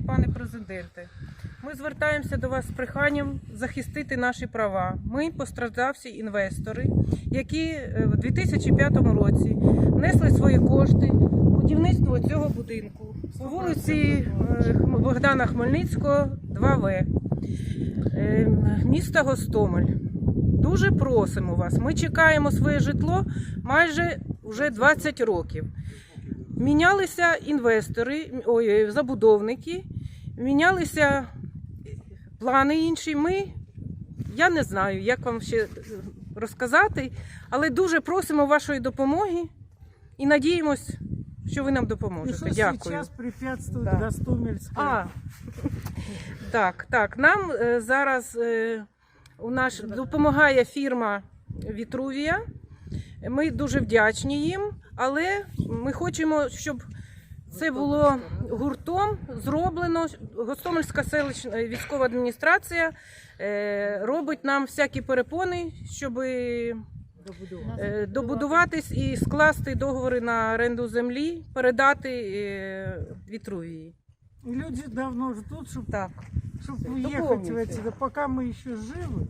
Шановний пане президенте, ми звертаємося до вас з проханням захистити наші права. Ми постраждавші інвестори, які е, в 2005 році внесли свої кошти в будівництво цього будинку по вулиці е, Богдана Хмельницького, 2В, е, міста Гостомель. Дуже просимо вас. Ми чекаємо своє житло майже вже 20 років. Мінялися інвестори, ой, забудовники, мінялися плани інші. Ми, я не знаю, як вам ще розказати, але дуже просимо вашої допомоги і надіємось, що ви нам допоможете. что Дякую. сейчас препятствует Да. Гостомельской? А, так, так. Нам е, зараз е, у нас допомагає фірма Вітрувія. Ми дуже вдячні їм, але ми хочемо, щоб це було гуртом зроблено. Гостомельська селищна військова адміністрація е, робить нам всякі перепони, щоб е, добудуватись і скласти договори на оренду землі, передати е, Вітрувії. И люди давно ждут, чтобы Так. уехать в Дополните. эти. Да пока мы еще живы,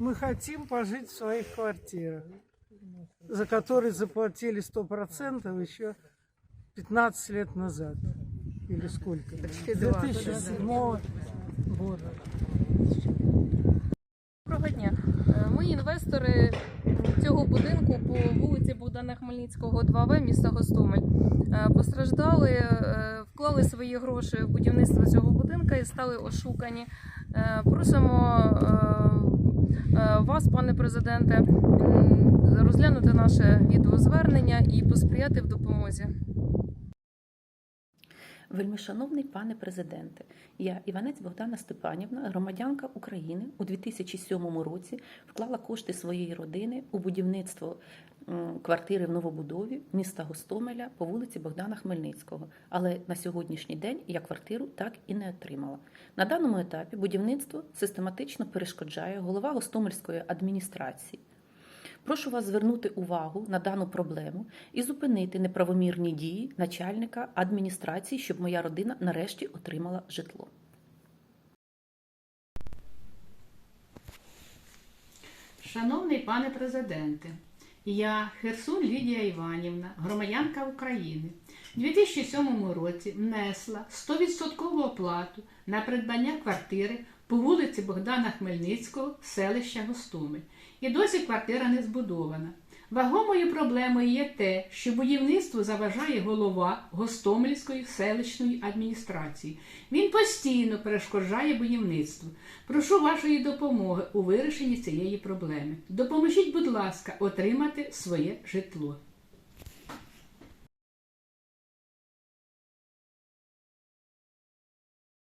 мы хотим пожить в своих квартирах, за которые заплатили 100% еще 15 лет назад. Или сколько? 2007 года. Доброго дня. Е, Ми інвестори цього будинку по вулиці Богдана Хмельницького, 2В, міста Гостомель. Е, Постраждали, е, вклали свої гроші в будівництво цього будинку і стали ошукані. Просимо вас, пане президенте, розглянути наше відеозвернення і посприяти в допомозі. Вельмишановний пане президенте, я Іванець Богдана Степанівна, громадянка України, у 2007 році вклала кошти своєї родини у будівництво квартири в новобудові міста Гостомеля по вулиці Богдана Хмельницького. Але на сьогоднішній день я квартиру так і не отримала. На даному етапі будівництво систематично перешкоджає голова Гостомельської адміністрації. Прошу вас звернути увагу на дану проблему і зупинити неправомірні дії начальника адміністрації, щоб моя родина нарешті отримала житло. Шановний пане президенте, я Херсун Лідія Іванівна, громадянка України, у 2007 році внесла 100% оплату на придбання квартири по вулиці Богдана Хмельницького, селища Гостомель. І досі квартира не збудована. Вагомою проблемою є те, що будівництву заважає голова Гостомельської селищної адміністрації. Він постійно перешкоджає будівництву. Прошу вашої допомоги у вирішенні цієї проблеми. Допоможіть, будь ласка, отримати своє житло.